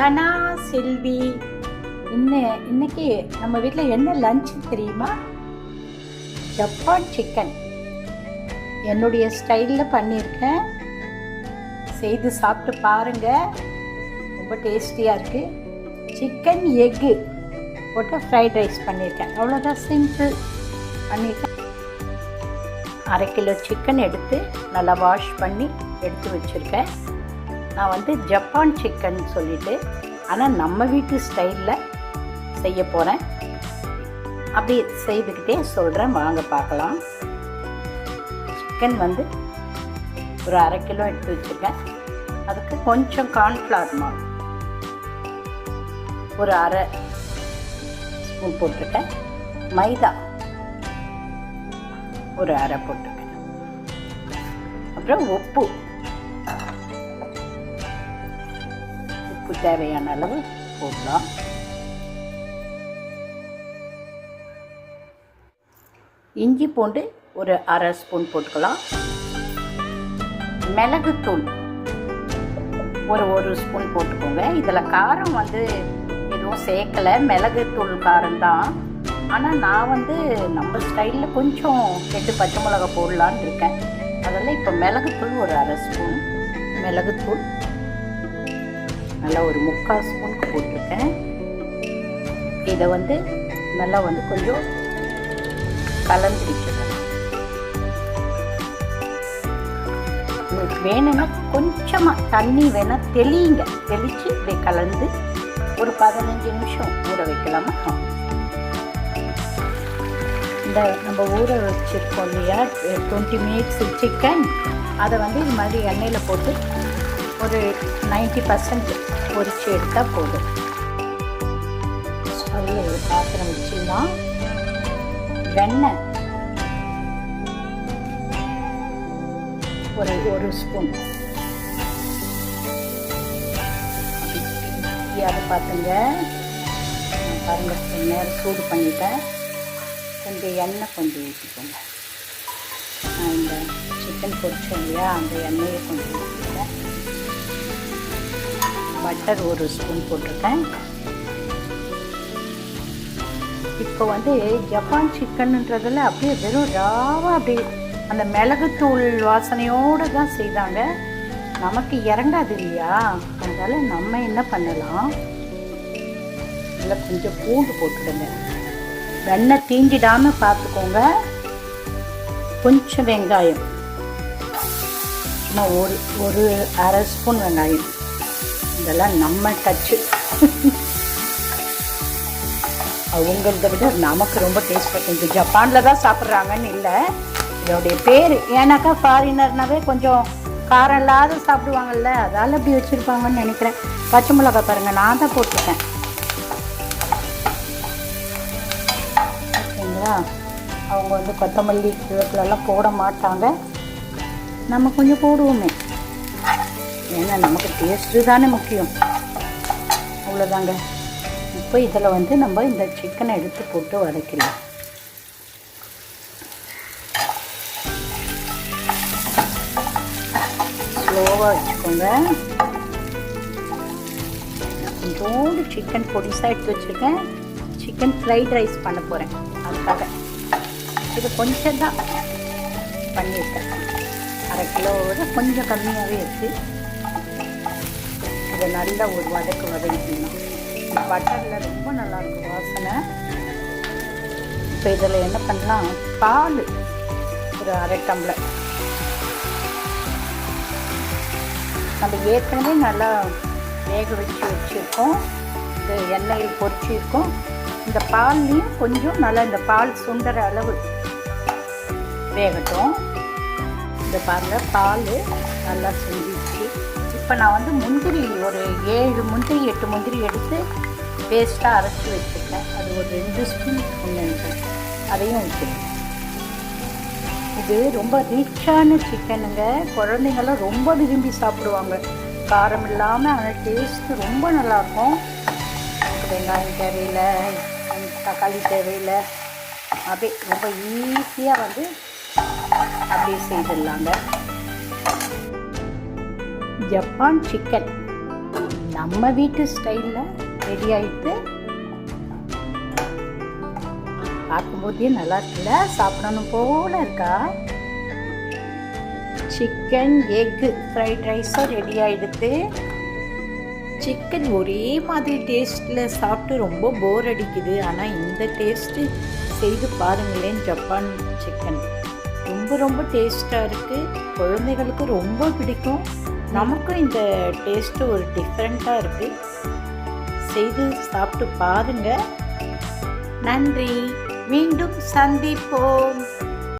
தனா செல்வி இன்ன இன்னைக்கு நம்ம வீட்டில் என்ன லஞ்ச் தெரியுமா? ஜப்பான் சிக்கன் என்னுடைய ஸ்டைலில் பண்ணியிருக்கேன். செய்து சாப்பிட்டு பாருங்க. ரொம்ப டேஸ்டியாக இருக்குது சிக்கன் எக்கு போட்டு ஃப்ரைட் ரைஸ் பண்ணியிருக்கேன். அவ்வளோதான் சிம்பிள் பண்ணியிருக்கேன். அரை கிலோ சிக்கன் எடுத்து நல்லா வாஷ் பண்ணி எடுத்து வச்சுருக்கேன். நான் வந்து ஜப்பான் சிக்கன் சொல்லிட்டு ஆனால் நம்ம வீட்டு ஸ்டைலில் செய்ய போகிறேன் அப்படி செய்துக்கிட்டே சொல்கிறேன் வாங்க பார்க்கலாம். சிக்கன் வந்து ஒரு அரை கிலோ எடுத்து வச்சுருக்கேன். அதுக்கு கொஞ்சம் கார்ன்ஃப்ளவர் மாவு. ஒரு அரை ஸ்பூன் போட்டிருக்கேன். மைதா ஒரு அரை போட்டிருக்கேன். அப்புறம் உப்பு. உப்பு தேவையான அளவு போடலாம். இஞ்சி பூண்டு ஒரு அரை ஸ்பூன் போட்டுக்கலாம். மிளகுத்தூள் ஒரு ஒரு ஸ்பூன் போட்டுக்கோங்க. இதில் காரம் வந்து எதுவும் சேர்க்கலை. மிளகுத்தூள் காரம் தான். ஆனால் நான் வந்து நம்ம ஸ்டைலில் கொஞ்சம் ரெண்டு பச்சை மிளகா போடலான்னு இருக்கேன். அதெல்லாம் இப்போ மிளகுத்தூள் ஒரு அரை ஸ்பூன். மிளகுத்தூள் நல்லா ஒரு முக்கால் ஸ்பூனுக்கு போட்டிருக்கேன். இதை வந்து நல்லா வந்து கொஞ்சம் கலந்து விட்டுருக்கேன் உங்களுக்கு வேணும்னா கொஞ்சமாக தண்ணி வேணால் தெளியுங்க தெளித்து இப்படி கலந்து ஒரு பதினஞ்சு நிமிஷம் ஊற வைக்கலாமா? இந்த நம்ம ஊற வச்சுருக்கோம் இல்லையா? Twenty minutes chicken. அதை வந்து இது மாதிரி எண்ணெயில் போட்டு ஒரு நைன்டி பர்சன்ட் பொரிச்சு எடுத்தால் போதும். ஸ்டவ்வில் ஒரு பாத்திரம் வச்சுக்கலாம் வெண்ணெய். ஒரு ஒரு ஸ்பூன் அதை பார்த்துங்க பாருங்க கொஞ்சம் நேரம் சூடு பண்ணிட்டேன். கொஞ்சம் எண்ணெய் கொஞ்சம் ஊற்றிக்கோங்க நான் இந்த சிக்கன் பொரிச்சோம் இல்லையா? அந்த எண்ணெயை கொஞ்சம் ஊற்றிக்கிறேன் பட்டர் ஒரு ஸ்பூன் போட்டிருக்கேன். இப்போ வந்து ஜப்பான் சிக்கன்ன்றதில் அப்படியே வெறும் ராவாக அப்படியே அந்த மிளகுத்தூள் வாசனையோடு தான் செய்தாங்க. நமக்கு இறங்காது இல்லையா? அதனால் நம்ம என்ன பண்ணலாம்? இதில் கொஞ்சம் பூண்டு போட்டுடுங்க. வெண்ணெய் தீண்டிடாமல் பார்த்துக்கோங்க. கொஞ்சம் வெங்காயம். சும்மா ஒரு ஒரு அரை ஸ்பூன் வெங்காயம். இதெல்லாம் நம்ம டச்சு அவங்களத விட நமக்கு ரொம்ப டேஸ்ட் பண்ணுது ஜப்பானில் தான் சாப்பிட்றாங்கன்னு இல்லை. இதோடைய பேர் ஏன்னாக்கா ஃபாரினர்னாவே கொஞ்சம் காரம் இல்லாத சாப்பிடுவாங்கல்ல அதால் அப்படி வச்சுருப்பாங்கன்னு நினைக்கிறேன். பச்சை மிளகா பாருங்கள் நான் தான் போட்டிருக்கேன். ஓகேங்களா அவங்க வந்து கொத்தமல்லி கிழக்குலலாம் போட மாட்டாங்க. நம்ம கொஞ்சம் போடுவோமே. ஏன்னா நமக்கு டேஸ்ட்டு தானே முக்கியம். அவ்வளோதாங்க இப்போ இதில் வந்து நம்ம இந்த சிக்கனை எடுத்து போட்டு வதக்கலாம் ஸ்லோவாக வச்சுக்கோங்க. கொஞ்சோண்டு சிக்கன் பொடிசாக எடுத்து வச்சுருக்கேன். சிக்கன் ஃப்ரைட் ரைஸ் பண்ண போகிறேன் அதுக்காக. இது கொஞ்சம் தான் பண்ணியிருக்கேன். அரை கிலோவோட கொஞ்சம் கம்மியாகவே இருக்குது அதை நல்லா ஒரு வதக்கு வதக்கிக்கணும் பட்டரில் ரொம்ப நல்லாயிருக்கும் வாசனை. இப்போ இதில் என்ன பண்ணலாம்? பால். ஒரு அரை டம்ளர். நம்ம ஏற்கனவே நல்லா வேக வச்சு வச்சுருக்கோம். இந்த எண்ணெயில் பொறிச்சிருக்கோம் இந்த பால்லையும் கொஞ்சம் நல்லா இந்த பால் சுண்டற அளவு வேகட்டும். இந்த பாருங்கள் பால் நல்லா சுண்டி இப்போ நான் வந்து முந்திரி ஒரு ஏழு முந்திரி எட்டு முந்திரி எடுத்து பேஸ்ட்டாக அரைச்சி வச்சுருக்கேன் அது ஒரு ரெண்டு ஸ்பூன் நினைக்கிறேன் அதையும் வச்சுருக்கேன் இது ரொம்ப ரிச்சான சிக்கனுங்க குழந்தைங்களாம் ரொம்ப விரும்பி சாப்பிடுவாங்க. காரம் இல்லாமல் ஆனால் டேஸ்ட்டு ரொம்ப நல்லாயிருக்கும் வெங்காயம் தேவையில்லை தக்காளி தேவையில்லை. அப்படியே ரொம்ப ஈஸியாக வந்து அப்படியே செய்திடலாங்க. ஜப்பான் சிக்கன் நம்ம வீட்டு ஸ்டைலில் ரெடி ஆயிட்டு பார்க்கும்போதே நல்லா இருக்குல்ல? சாப்பிடணும் போல இருக்கா? சிக்கன் எக்கு ஃப்ரைட் ரைஸும் ரெடி ஆகிடுது சிக்கன் ஒரே மாதிரி டேஸ்ட்டில் சாப்பிட்டு ரொம்ப போர் அடிக்குது. ஆனால் இந்த டேஸ்ட்டு செய்து பாருங்களேன் ஜப்பான் சிக்கன் ரொம்ப ரொம்ப டேஸ்ட்டாக இருக்குது குழந்தைகளுக்கு ரொம்ப பிடிக்கும். நமக்கும் இந்த டேஸ்ட்டு ஒரு டிஃப்ரெண்ட்டாக இருக்குது செய்து சாப்பிட்டு பாருங்கள் நன்றி. மீண்டும் சந்திப்போம்.